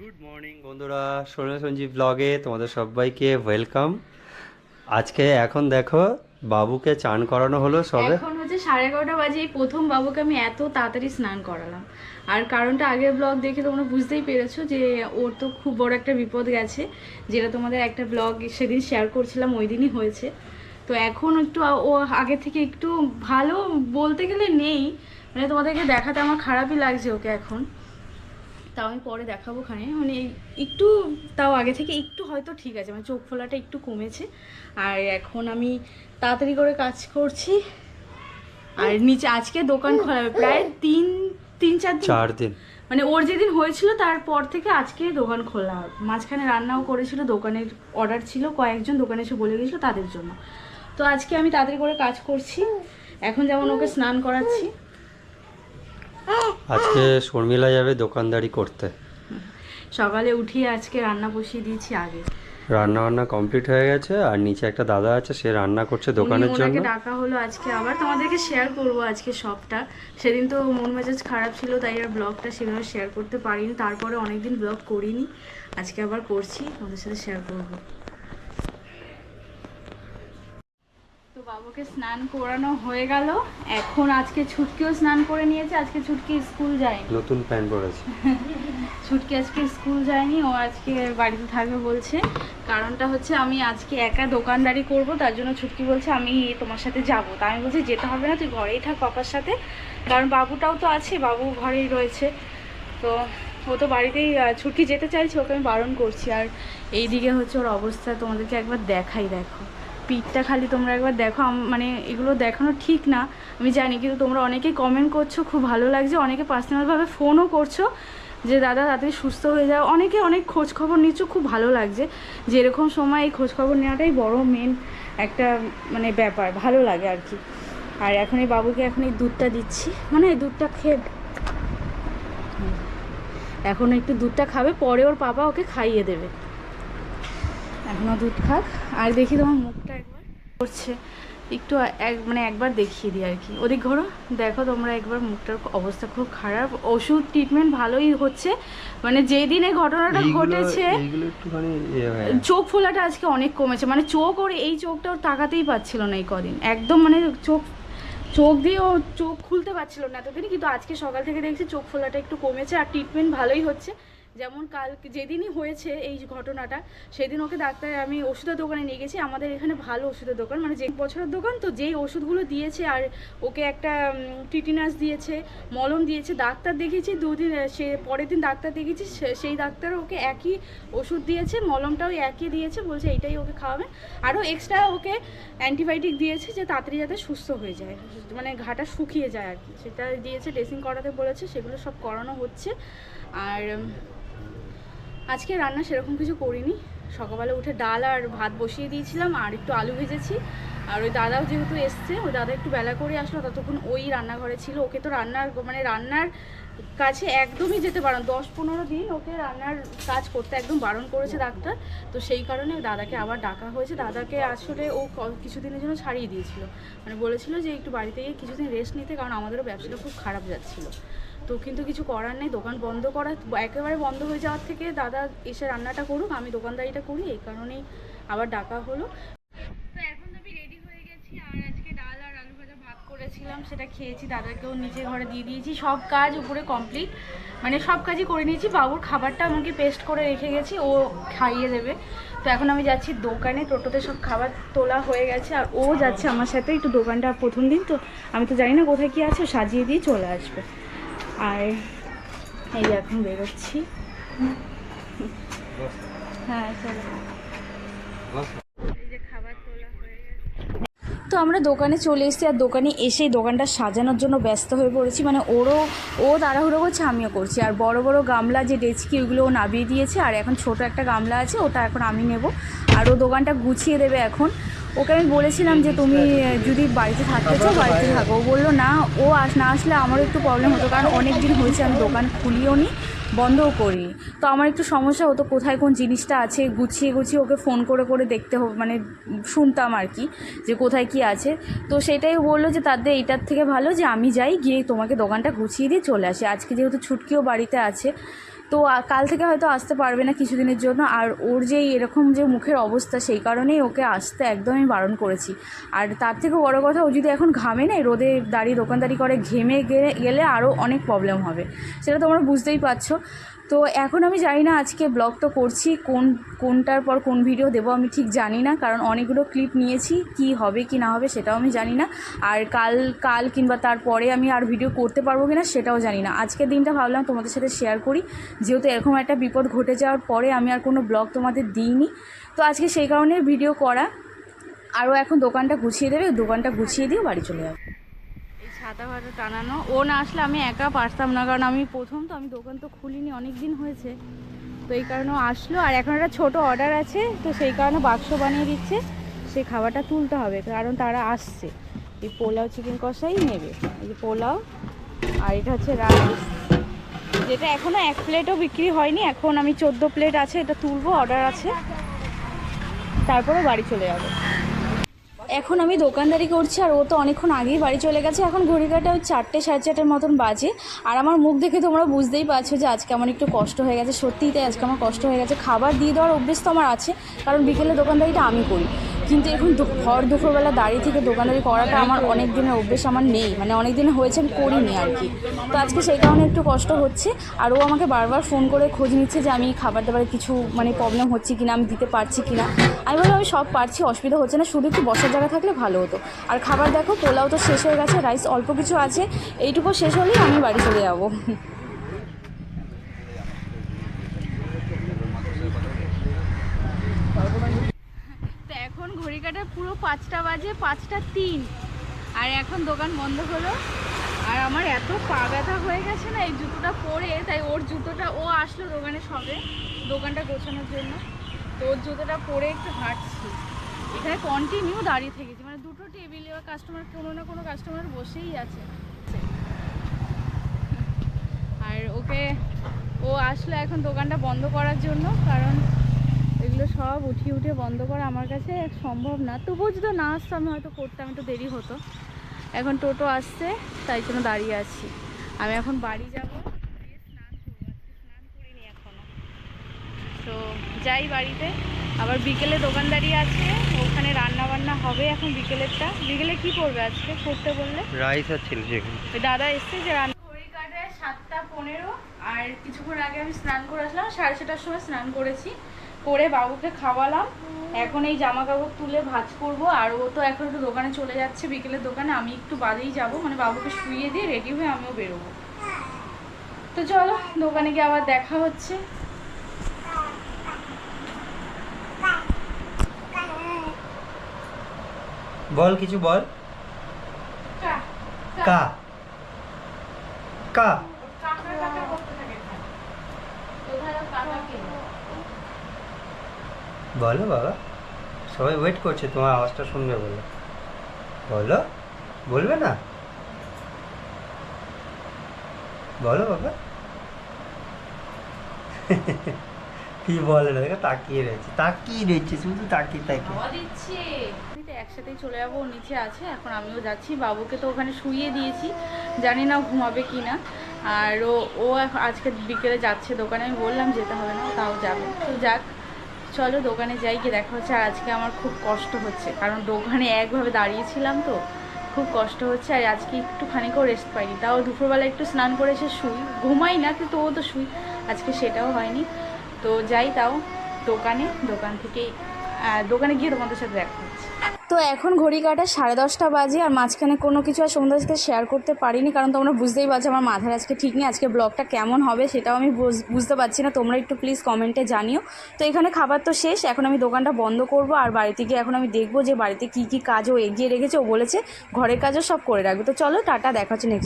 Good morning বন্ধুরা সোনা সঞ্জীব ব্লগে তোমাদের সবাইকে ওয়েলকাম আজকে এখন দেখো বাবুকে চান করানো হলো সবে। এখন হচ্ছে সাড়ে এগারোটা বাজে এই প্রথম বাবুকে আমি এত তাড়াতাড়ি স্নান করালাম। আর কারণটা আগের ব্লগ দেখে তোমরা বুঝতেই পেরেছ যে ওর তো খুব বড় একটা বিপদ গেছে যেটা তোমাদের একটা ব্লগ সেদিন শেয়ার করছিলাম ওই দিনই হয়েছে। তো এখন একটু ও আগে থেকে একটু ভালো বলতে গেলে নেই মানে তোমাদেরকে দেখাতে আমার খারাপই লাগছে ওকে এখন। তাও আমি পরে দেখাবো খানে মানে একটু তাও আগে থেকে একটু হয়তো ঠিক আছে মানে চোখ ফোলাটা একটু কমেছে। আর এখন আমি তাড়াতাড়ি করে কাজ করছি। আর নিচে আজকে দোকান খোলা হবে প্রায় তিন তিন চার দিন। চার দিন। মানে ওর যেদিন হয়েছিল তারপর থেকে আজকে দোকান খোলা। হবে মাঝখানে রান্নাও করেছিল দোকানের অর্ডার ছিল কয়েকজন দোকানে এসে বলে গেছিল তাদের জন্য। তো আজকে আমি তাড়াতাড়ি করে কাজ করছি। এখন যেমন ওকে স্নান করাচ্ছি। আজকে শর্মিলা যাবে দোকানদারি করতে। সকালে উঠিয়ে আজকে রান্না বসিয়ে দিয়েছি আগে। রান্না বান্না কমপ্লিট হয়ে গেছে আর নিচে একটা দাদা আছে সে রান্না করছে দোকানের জন্য। ডাকা হলো আজকে আবার তোমাদেরকে শেয়ার করব আজকে সবটা। সেদিন তো মন মেজাজ খারাপ ছিল তাই আর ব্লগটা সেভাবে শেয়ার করতে পারিনি তারপরে অনেকদিন ব্লগ করিনি আজকে আবার করছি তোমাদের সাথে শেয়ার করব তো বাবুকে স্নান করানো হয়ে গেল। এখন আজকে ছুটকিও স্নান করে নিয়েছে আজকে ছুটকি স্কুল যায়নি। নতুন প্যান্ট পরেছে ছুটকি আজকে স্কুল যায়নি ও আজকে বাড়িতে থাকবে বলছে। কারণটা হচ্ছে আমি আজকে একা দোকানদারি করব তার জন্য ছুটকি বলছে আমি তোমার সাথে যাব। তা আমি বলছি যেতে হবে না তুই ঘরেই থাক পাপার সাথে। কারণ বাবুটাও তো আছে বাবু ঘরেই রয়েছে। তো ও তো বাড়িতেই ছুটকি যেতে চাইছে ওকে আমি বারণ করছি। আর এই দিকে হচ্ছে ওর অবস্থা তোমাদেরকে একবার দেখাই দেখো। পিঠটা খালি তোমরা একবার দেখো মানে এগুলো দেখানো ঠিক না, আমি জানি, কিন্তু তোমরা অনেকেই কমেন্ট করছ, খুব ভালো লাগছে, অনেকে পার্সোনালভাবে ফোনও করছ যে, দাদা, তাড়াতাড়ি সুস্থ হয়ে যাও। অনেকে অনেক খোঁজ খবর নিচ্ছ, খুব ভালো লাগছে। যে এরকম সময় এই খোঁজ খবর নেওয়াটাই বড় মেন একটা মানে ব্যাপার, ভালো লাগে আর কি। আর এখন এই বাবুকে এখন এই দুধটা দিচ্ছি। মানে এই দুধটা খেয়ে এখন একটু দুধটা খাবে, পরে ওর পাপা ওকে খাইয়ে দেবে। এখনও দুধ খাক। আর দেখি তোমার মুখটা একবার। করছে। একটু এক মানে একবার দেখিয়ে দিই আর কি। ওদিক ঘোরো। দেখো তোমরা একবার মুখটার অবস্থা খুব খারাপ। ওষুধ ট্রিটমেন্ট ভালোই হচ্ছে। মানে যেই দিন এই ঘটনাটা ঘটেছে ইয়ে চোখ ফোলাটা আজকে অনেক কমেছে। মানে চোখ ওর এই চোখটা ওর তাকাতেই পাচ্ছিল না এই কদিন। একদম মানে চোখ চোখ দিয়ে ও চোখ খুলতে পারছিল না এতদিনই কিন্তু আজকে সকাল থেকে দেখছি চোখ ফোলাটা একটু কমেছে। আর ট্রিটমেন্ট ভালোই হচ্ছে। যেমন কাল যেদিনই হয়েছে এই ঘটনাটা, সেদিন ওকে ডাক্তার আমি ওষুধের দোকানে নিয়ে গেছি। আমাদের এখানে ভালো ওষুধের দোকান মানে যে বছরের দোকান তো যেই ওষুধগুলো দিয়েছে আর ওকে একটা টিটিনাস দিয়েছে, মলম দিয়েছে, ডাক্তার দেখিয়েছি, দুদিন সে পরের দিন ডাক্তার দেখিয়েছি, সে- সেই ডাক্তার ওকে একই ওষুধ দিয়েছে, মলমটাও একই দিয়েছে, বলছে এইটাই ওকে খাওয়াবেন আরও এক্সট্রা ওকে অ্যান্টিবায়োটিক দিয়েছে যে তাড়াতাড়ি যাতে সুস্থ হয়ে যায় মানে ঘাটা শুকিয়ে যায় আর কি। সেটা দিয়েছে ড্রেসিং করাতে বলেছে, সেগুলো সব করানো হচ্ছে। আর আজকে রান্না সেরকম কিছু করিনি। সকালবেলা উঠে ডাল আর ভাত বসিয়ে দিয়েছিলাম আর একটু আলু ভেজেছি। আর ওই দাদাও যেহেতু এসছে, ওই দাদা একটু বেলা করে আসলো, ততক্ষণ ওই রান্নাঘরে ছিল। ওকে তো রান্নার মানে রান্নার কাছে একদমই যেতে বারণ দশ পনেরো দিন ওকে রান্নার কাজ করতে একদম বারণ করেছে ডাক্তার। তো সেই কারণে দাদাকে আবার ডাকা হয়েছে। দাদাকে আসলে ও কিছুদিনের জন্য ছাড়িয়ে দিয়েছিল। মানে বলেছিল যে একটু বাড়িতে গিয়ে কিছুদিন রেস্ট নিতে, কারণ আমাদেরও ব্যবসাটা খুব খারাপ যাচ্ছিল। তো কিন্তু কিছু করার নেই, দোকান বন্ধ করা, একেবারে বন্ধ হয়ে যাওয়ার থেকে দাদা এসে রান্নাটা করুক, আমি দোকানদারিটা করি, এই কারণেই আবার ডাকা হলো। তো এখন তো আমি রেডি হয়ে গেছি, আর আজকে ডাল আর আলু ভাজা ভাত করেছিলাম, সেটা খেয়েছি, দাদাকেও নিচে ঘরে দিয়ে দিয়েছি, সব কাজ উপরে কমপ্লিট মানে সব কাজই করে নিয়েছি, বাবুর খাবারটা আমাকে পেস্ট করে রেখে গেছি, ও খাইয়ে দেবে। তো এখন আমি যাচ্ছি দোকানে, টোটোতে সব খাবার তোলা হয়ে গেছে, আর ও যাচ্ছে আমার সাথে, একটু দোকানটা প্রথম দিন, তো আমি তো জানি না কোথায় কি আছে সাজিয়ে দিয়ে চলে আসবে। আর এই যে এখন বেরোচ্ছি। হ্যাঁ তো আমরা দোকানে চলে এসেছি আর দোকানে এসেই দোকানটা সাজানোর জন্য ব্যস্ত হয়ে পড়েছি। মানে ওরও, ও তাড়াহুড়ো করছে, আমিও করছি। আর বড় বড় গামলা যে ডেচকি, ওইগুলো ও নামিয়ে দিয়েছে। আর এখন ছোট একটা গামলা আছে, ওটা এখন আমি নেব। আর ও দোকানটা গুছিয়ে দেবে এখন। ওকে আমি বলেছিলাম যে তুমি যদি বাড়িতে থাকতে চাও, বাড়িতে থাকো। ও বলল, না, ও আস, না আসলে আমারও একটু প্রবলেম হতো, কারণ অনেক দিন হয়েছে আমি দোকান খুলিও নি, বন্ধও করি তো আমার একটু সমস্যা হতো, কোথায় কোন জিনিসটা আছে, গুছিয়ে গুছিয়ে ওকে ফোন করে করে দেখতে হবে মানে শুনতাম আর কি, যে কোথায় কি আছে। তো সেটাই বলল যে তাদের এইটার থেকে ভালো যে আমি যাই, গিয়ে তোমাকে দোকানটা গুছিয়ে দিয়ে চলে আসি। আজকে যেহেতু ছুটকিও বাড়িতে আছে তো কাল থেকে হয়তো আসতে পারবে না কিছুদিনের জন্য। আর ওর যে এরকম যে মুখের অবস্থা, সেই কারণেই ওকে আসতে একদমই বারণ করেছি। আর তার থেকে বড় কথা, ও যদি এখন ঘামে না রোদে দাঁড়িয়ে দোকানদারি করে, ঘেমে গেলে আরও অনেক প্রবলেম হবে। সেটা তোমরা বুঝতেই পারছ। তো এখন আমি জানি না আজকে ব্লগ তো করছি, কোন, কোনটার পর কোন ভিডিও দেবো আমি ঠিক জানি না, কারণ অনেকগুলো ক্লিপ নিয়েছি, কি হবে, কি না হবে সেটাও আমি জানি না। আর কাল কাল কিংবা তারপরে আমি আর ভিডিও করতে পারব কি না সেটাও জানি না। আজকের দিনটা ভাবলাম তোমাদের সাথে শেয়ার করি, যেহেতু এরকম একটা বিপদ ঘটে যাওয়ার পরে আমি আর কোনো ব্লগ তোমাদের দিইনি। তো আজকে সেই কারণে ভিডিও করা। আরও এখন দোকানটা গুছিয়ে দেবে, দোকানটা গুছিয়ে দিয়ে বাড়ি চলে যাবে। ছাতা ফাতা টানানো। ও না আসলে আমি একা পারতাম না, কারণ আমি প্রথম তো, আমি দোকান তো খুলিনি অনেক দিন হয়েছে। তো এই কারণে আসলো, আর এখন একটা ছোটো অর্ডার আছে, তো সেই কারণে বাক্স বানিয়ে দিচ্ছে। সেই খাবারটা তুলতে হবে, কারণ তারা আসছে। এই পোলাও চিকেন কষাই নেবে, এই যে পোলাও, আর এটা হচ্ছে রাইস যেটা এখনও এক প্লেটও বিক্রি হয়নি, এখন আমি চোদ্দ প্লেট আছে, এটা তুলবো অর্ডার আছে। তারপরে বাড়ি চলে যাব। এখন আমি দোকানদারি করছি আর ও তো অনেকক্ষণ আগেই বাড়ি চলে গেছে। এখন ঘড়ি কাটা ওই চারটে সাড়ে চারটের মতন বাজে। আর আমার মুখ দেখে তোমরা বুঝতেই পারছ যে আজকে আমার একটু কষ্ট হয়ে গেছে। সত্যিই তাই আজকে আমার কষ্ট হয়ে গেছে। খাবার দিয়ে দেওয়ার অভ্যেস তো আমার আছে, কারণ বিকেলে দোকানদারিটা আমি করি। কিন্তু এখন ভর দুপুরবেলা দাঁড়িয়ে থেকে দোকানদারি করাটা আমার অনেক দিনের অভ্যেস আমার নেই। মানে অনেক দিন হয়েছে, আমি করিনি আর কি। তো আজকে সেই কারণে একটু কষ্ট হচ্ছে। আর ও আমাকে বারবার ফোন করে খোঁজ নিচ্ছে যে আমি খাবার দাবারে কিছু মানে প্রবলেম হচ্ছে কিনা, আমি দিতে পারছি কিনা। আমি বললাম, আমি সব পারছি, অসুবিধা হচ্ছে না, শুধু একটু বসার জায়গা থাকলে ভালো হতো। আর খাবার দেখো, পোলাও তো শেষ হয়ে গেছে, রাইস অল্প কিছু আছে, এইটুকু শেষ হলেই আমি বাড়ি চলে যাব তো এখন ঘড়ি কাটা পুরো পাঁচটা বাজে, পাঁচটা তিন। আর এখন দোকান বন্ধ হলো। আর আমার এত পা ব্যথা হয়ে গেছে না, এই জুতোটা পরে, তাই ওর জুতোটা, ও আসলো দোকানে সবে, দোকানটা গোছানোর জন্য। তো ওর জুতোটা পরে একটু হাঁটছি। এখানে কন্টিনিউ দাঁড়িয়ে থেকেছি। মানে দুটো টেবিলে কাস্টমার কোনো না কোনো কাস্টমার বসেই আছে। আর ওকে, ও আসলো এখন দোকানটা বন্ধ করার জন্য, কারণ এগুলো সব উঠিয়ে উঠিয়ে বন্ধ করা আমার কাছে সম্ভব না। তবুও যদি না আসতো আমি হয়তো করতাম একটু দেরি হতো। এখন টোটো আসছে তাই জন্য দাঁড়িয়ে আছি। আমি এখন বাড়ি যাব। তো যাই বাড়িতে। আবার বিকেলে দোকানদারি আছে ওখানে রান্না বান্না হবে এখন বিকেলেরটা। বিকেলে কি করবে আজকে করতে বললে? রাইস আর ছিল দাদা এসছে যে রান্না ঘড়ি কাটে সাতটা পনেরো আর কিছুক্ষণ আগে আমি স্নান করে আসলাম সাড়ে ছটার সময় স্নান করেছি। করে বাবুকে খাওয়ালাম এখন এই জামা কাপড় তুলে ভাজ করব আর ও তো এখন একটু দোকানে চলে যাচ্ছে বিকেলের দোকানে আমি একটু বাদেই যাব মানে বাবুকে শুইয়ে দিয়ে রেডি হয়ে আমিও বেরোবো তো চলো দোকানে গিয়ে আবার দেখা হচ্ছে বল কিছু বল কা কা বলো বাবা। সবাই ওয়েট করছে তোমার আওয়াজটা শুনবে বলে। বলো বলবে না? বলো বাবা। কি বলে না দেখো তাকিয়ে রয়েছে তাকিয়ে রয়েছে শুধু তাকিয়ে তাকিয়ে একসাথেই চলে যাব নিচে আছে এখন আমিও যাচ্ছি বাবুকে তো ওখানে শুইয়ে দিয়েছি জানি না ঘুমাবে কি না আর ও ও এখন আজকে বিকেলে যাচ্ছে দোকানে আমি বললাম যেতে হবে না তাও যাবে। তো যাক চলো দোকানে যাই, গিয়ে দেখা হচ্ছে। আর আজকে আমার খুব কষ্ট হচ্ছে। কারণ দোকানে একভাবে দাঁড়িয়েছিলাম তো, খুব কষ্ট হচ্ছে। আর আজকে একটুখানিকেও রেস্ট পাইনি তাও দুপুরবেলা একটু স্নান করে এসে শুই। ঘুমাই না, কিন্তু ও তো শুই। আজকে সেটাও হয়নি। তো যাই তাও দোকানে, দোকান থেকে দোকানে গিয়ে তোমাদের সাথে দেখা হচ্ছে। তো এখন ঘড়ি কাটা সাড়ে দশটা বাজে আর মাঝখানে কোনো কিছু আর সন্ধ্যার সাথে শেয়ার করতে পারিনি, কারণ তোমরা বুঝতেই পারছ আমার মাথার আজকে ঠিক নেই, আজকে ব্লগটা কেমন হবে সেটাও আমি বুঝ- বুঝতে পারছি না, তোমরা একটু প্লিজ কমেন্টে জানিও। তো এখানে খাবার তো শেষ, এখন আমি দোকানটা বন্ধ করব আর বাড়িতে গিয়ে এখন আমি দেখব যে বাড়িতে কী কী কাজও এগিয়ে রেখেছে, ও বলেছে ঘরের কাজও সব করে রাখবে। তো চলো টাটা, দেখা হচ্ছে নেক্সট